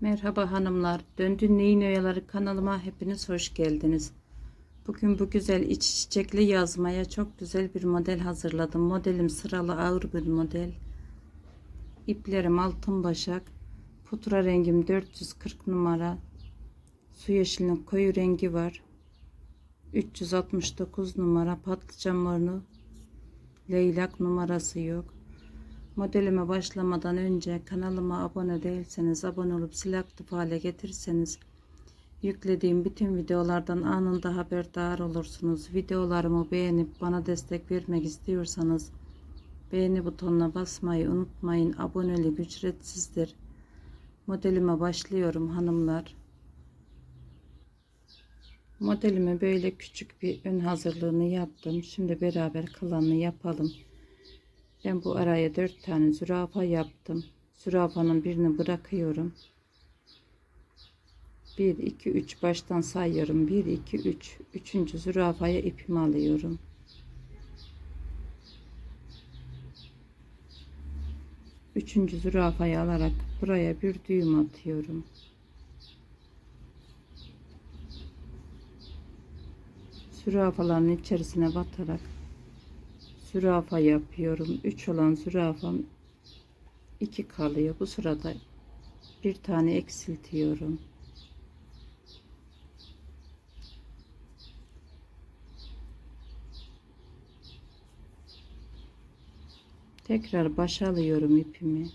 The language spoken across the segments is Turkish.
Merhaba hanımlar. Döndün Neyin Oyaları kanalıma hepiniz hoş geldiniz. Bugün bu güzel iç çiçekli yazmaya çok güzel bir model hazırladım. Modelim sıralı ağır bir model. İplerim altın başak. Pudra rengim 440 numara. Su yeşilinin koyu rengi var. 369 numara patlıcan morunu. Leylak numarası yok. Modelime başlamadan önce kanalıma abone değilseniz abone olup sil aktif hale getirirseniz yüklediğim bütün videolardan anında haberdar olursunuz. Videolarımı beğenip bana destek vermek istiyorsanız beğeni butonuna basmayı unutmayın. Abonelik ücretsizdir. Modelime başlıyorum hanımlar. Modelime böyle küçük bir ön hazırlığını yaptım. Şimdi beraber kalanını yapalım. Ben bu araya dört tane zürafa yaptım. Zürafanın birini bırakıyorum. 1, 2, 3 baştan sayıyorum. 1, 2, 3. Üçüncü zürafaya ipimi alıyorum. Üçüncü zürafayı alarak buraya bir düğüm atıyorum. Zürafaların içerisine batarak zürafa yapıyorum. 3 olan zürafam 2 kalıyor. Bu sırada bir tane eksiltiyorum. Tekrar başa alıyorum ipimi.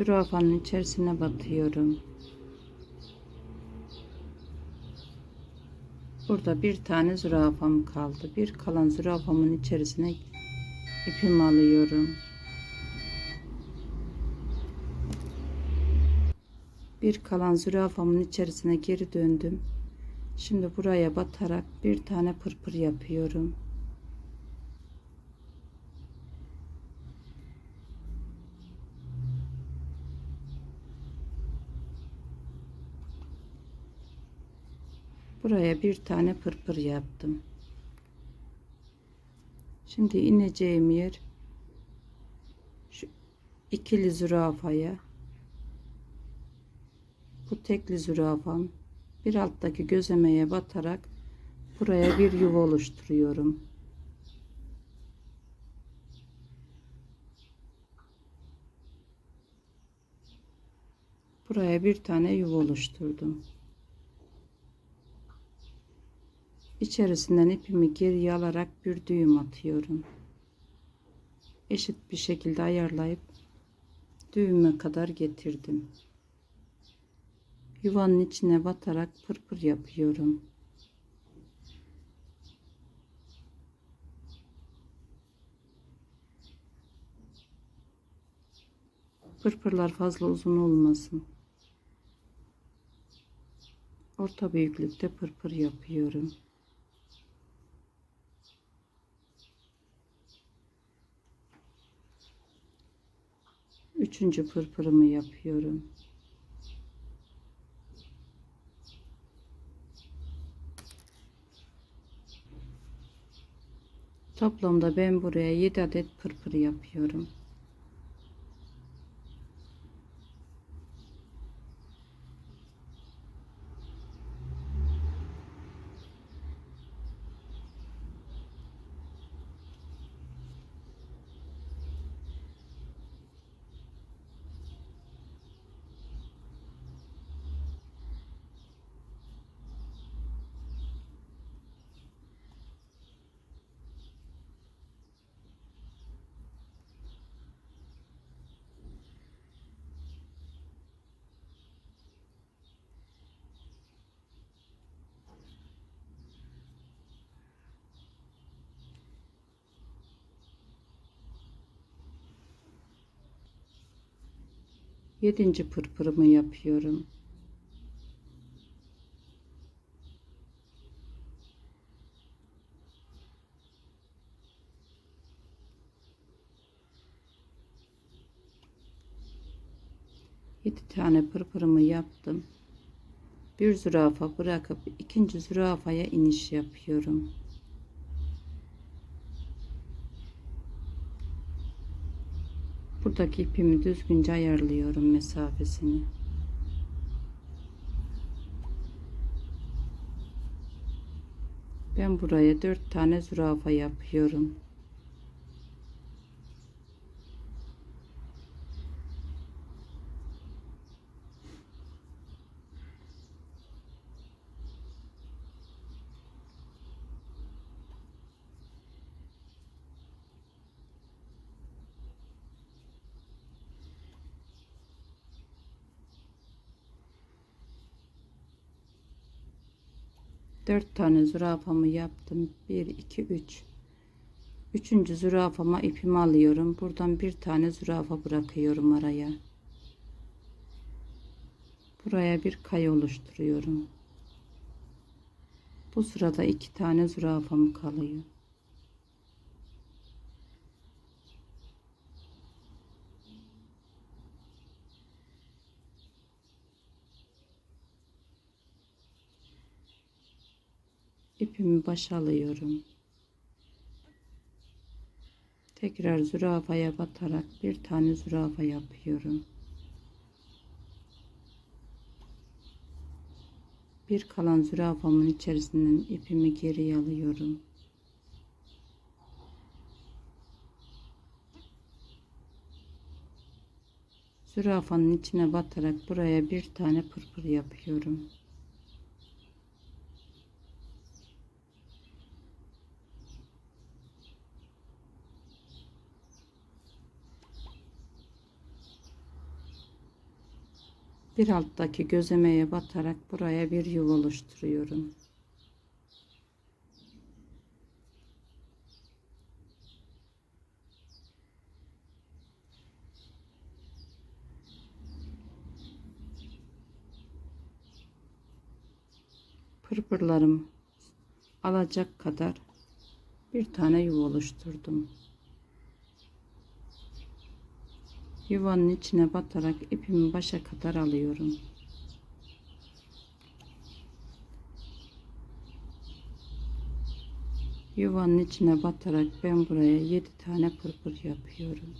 Zürafanın içerisine batıyorum. Burada bir tane zürafam kaldı. Bir kalan zürafamın içerisine ipimi alıyorum. Bir kalan zürafamın içerisine geri döndüm. Şimdi buraya batarak bir tane pırpır yapıyorum. Buraya bir tane pırpır yaptım. Şimdi ineceğim yer şu ikili zürafaya bu tekli zürafam bir alttaki gözlemeye batarak buraya bir yuva oluşturuyorum. Buraya bir tane yuva oluşturdum. İçerisinden ipimi geriye alarak bir düğüm atıyorum. Eşit bir şekilde ayarlayıp düğüme kadar getirdim. Yuvanın içine batarak pırpır yapıyorum. Pırpırlar fazla uzun olmasın. Orta büyüklükte pırpır yapıyorum. Üçüncü pırpırımı yapıyorum. Toplamda ben buraya 7 adet pırpır yapıyorum. Yedinci pırpırımı yapıyorum. Yedi tane pırpırımı yaptım. Bir zürafa bırakıp ikinci zürafaya iniş yapıyorum. Buradaki ipimi düzgünce ayarlıyorum mesafesini. Ben buraya dört tane zürafa yapıyorum. Dört tane zürafamı yaptım. Bir, iki, üç. Üçüncü zürafama ipimi alıyorum. Buradan bir tane zürafa bırakıyorum araya. Buraya bir kaya oluşturuyorum. Bu sırada iki tane zürafam kalıyor. İpimi başa alıyorum. Tekrar zürafaya batarak bir tane zürafa yapıyorum. Bir kalan zürafamın içerisinden ipimi geri alıyorum. Zürafanın içine batarak buraya bir tane pırpır yapıyorum. Bir alttaki gözlemeye batarak buraya bir yuva oluşturuyorum. Pırpırlarım alacak kadar bir tane yuva oluşturdum. Yuvanın içine batarak ipimi başa kadar alıyorum. Yuvanın içine batarak ben buraya 7 tane pırpır yapıyorum.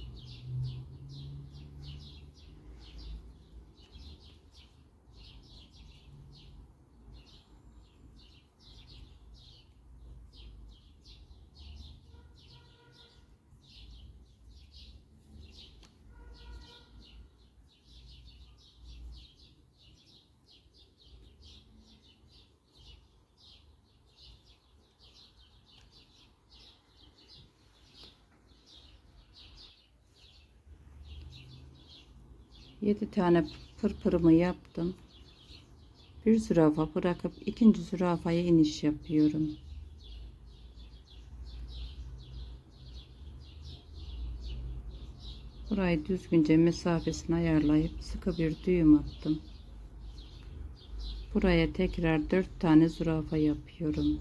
Yedi tane pırpırımı yaptım. Bir zürafa bırakıp ikinci zürafaya iniş yapıyorum. Burayı düzgünce mesafesini ayarlayıp sıkı bir düğüm attım. Buraya tekrar dört tane zürafa yapıyorum.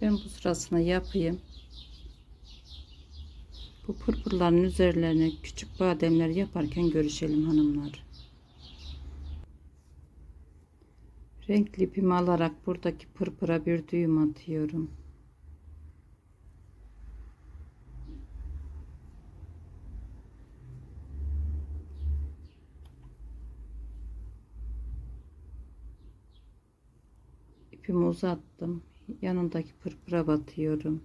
Ben bu sırasını yapayım. Bu pırpırların üzerlerine küçük bademler yaparken görüşelim hanımlar. Renkli ipimi alarak buradaki pırpıra bir düğüm atıyorum. İpimi uzattım yanındaki pırpıra batıyorum.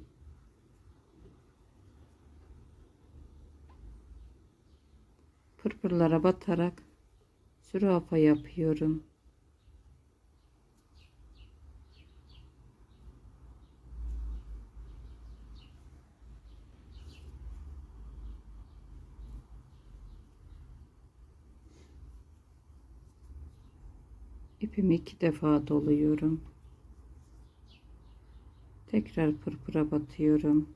Pırpırlara batarak zürafa yapıyorum. İpimi iki defa doluyorum. Tekrar pırpıra batıyorum.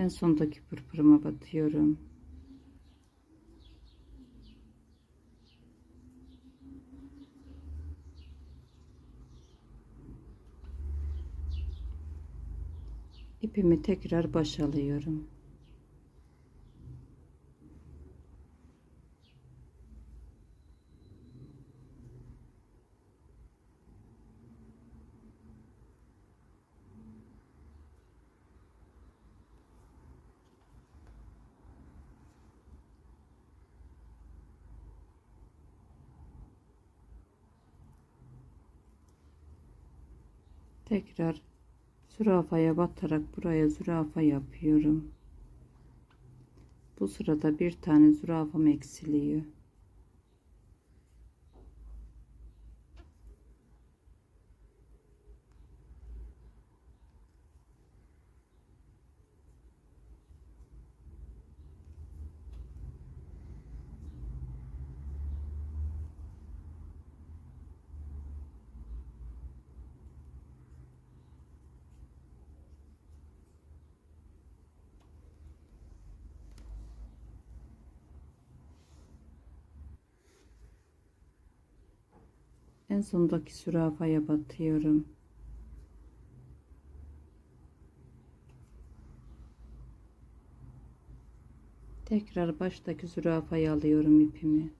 En sondaki pırpırıma batıyorum. İpimi tekrar baş alıyorum. Tekrar zürafaya batarak buraya zürafa yapıyorum. Bu sırada bir tane zürafam eksiliyor. En sondaki zürafaya batıyorum. Tekrar baştaki zürafayı alıyorum ipimi.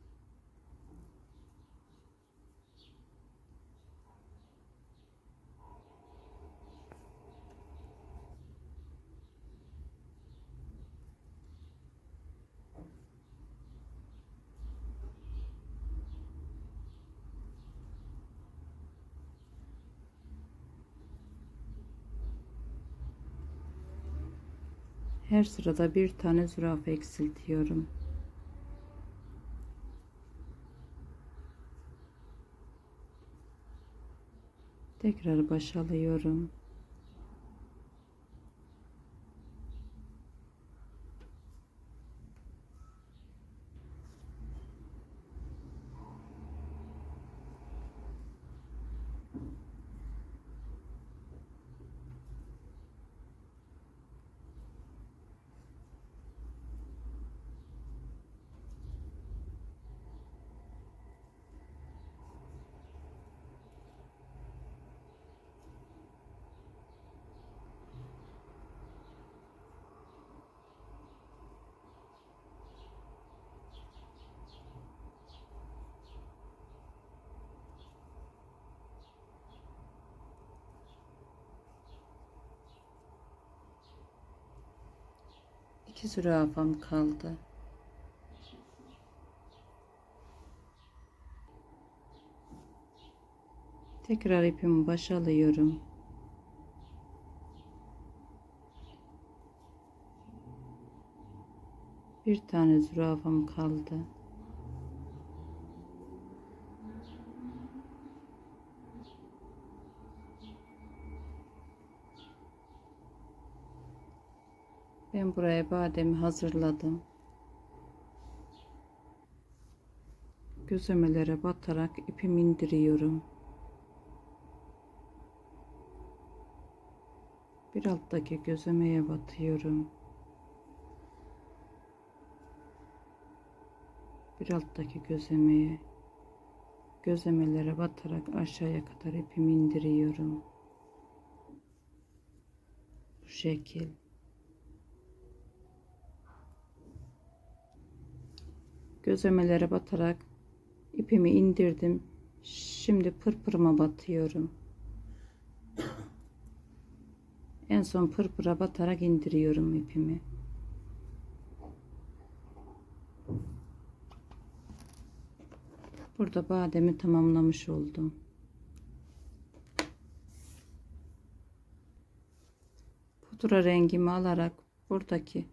Her sırada bir tane zürafa eksiltiyorum. Tekrar baş alıyorum. İki zürafam kaldı. Tekrar ipimi başa alıyorum. Bir tane zürafam kaldı. Ben buraya bademi hazırladım. Gözlemelere batarak ipimi indiriyorum. Bir alttaki gözlemeye batıyorum. Bir alttaki gözlemeye gözlemelere batarak aşağıya kadar ipimi indiriyorum. Bu şekil. Gözlemelere batarak ipimi indirdim. Şimdi pırpırıma batıyorum. En son pırpıra batarak indiriyorum ipimi. Burada bademi tamamlamış oldum. Pudra rengimi alarak buradaki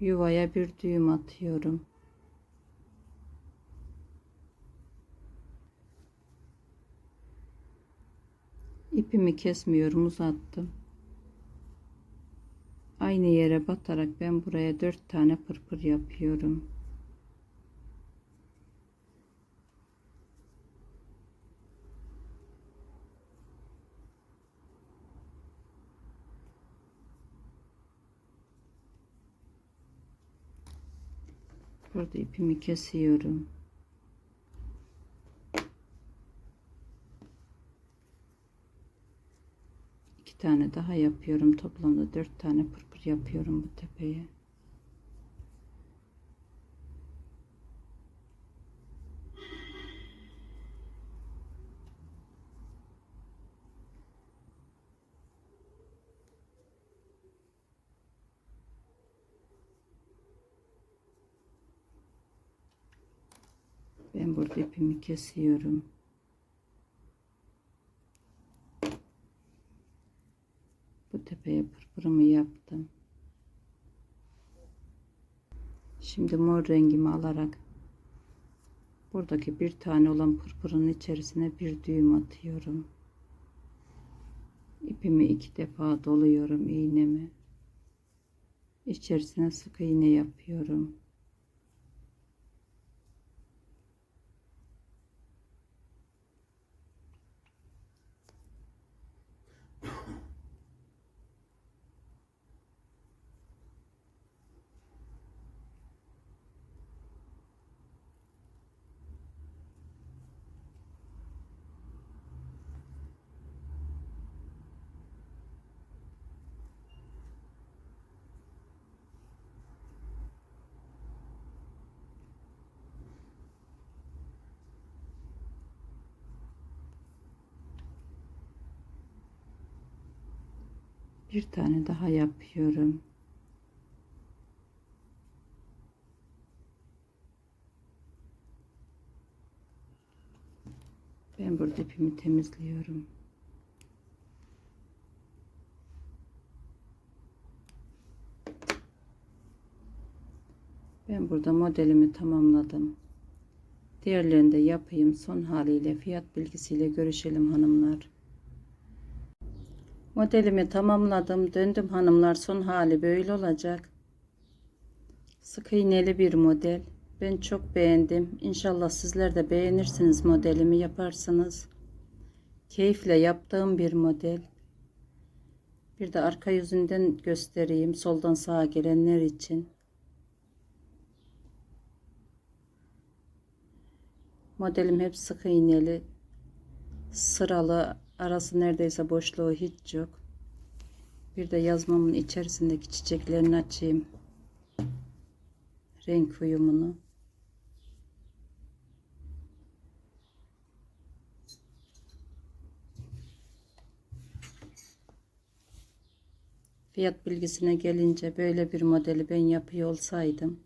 yuvaya bir düğüm atıyorum. ipimi kesmiyorum uzattım. Aynı yere batarak ben buraya dört tane pırpır yapıyorum. Burada ipimi kesiyorum. Tane daha yapıyorum. Toplamda dört tane pırpır yapıyorum bu tepeye. Ben burada ipimi kesiyorum. Bu pırpırımı yaptım. Şimdi mor rengimi alarak buradaki bir tane olan pırpırın içerisine bir düğüm atıyorum. İpimi iki defa doluyorum iğnemi. İçerisine sık iğne yapıyorum. Bir tane daha yapıyorum. Ben burada ipimi temizliyorum. Ben burada modelimi tamamladım. Diğerlerini de yapayım. Son haliyle fiyat bilgisiyle görüşelim hanımlar. Modelimi tamamladım. Döndüm hanımlar. Son hali böyle olacak. Sık iğneli bir model. Ben çok beğendim. İnşallah sizler de beğenirsiniz modelimi yaparsınız. Keyifle yaptığım bir model. Bir de arka yüzünden göstereyim. Soldan sağa gelenler için. Modelim hep sık iğneli. Sıralı. Arası neredeyse boşluğu hiç yok. Bir de yazmamın içerisindeki çiçeklerini açayım. Renk uyumunu. Fiyat bilgisine gelince böyle bir modeli ben yapıyor olsaydım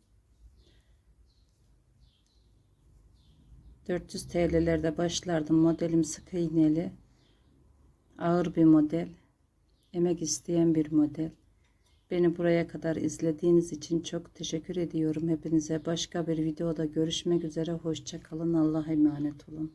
400 TL'lerde başlardım. Modelim sık iğneli. Ağır bir model. Emek isteyen bir model. Beni buraya kadar izlediğiniz için çok teşekkür ediyorum hepinize. Başka bir videoda görüşmek üzere. Hoşçakalın. Allah'a emanet olun.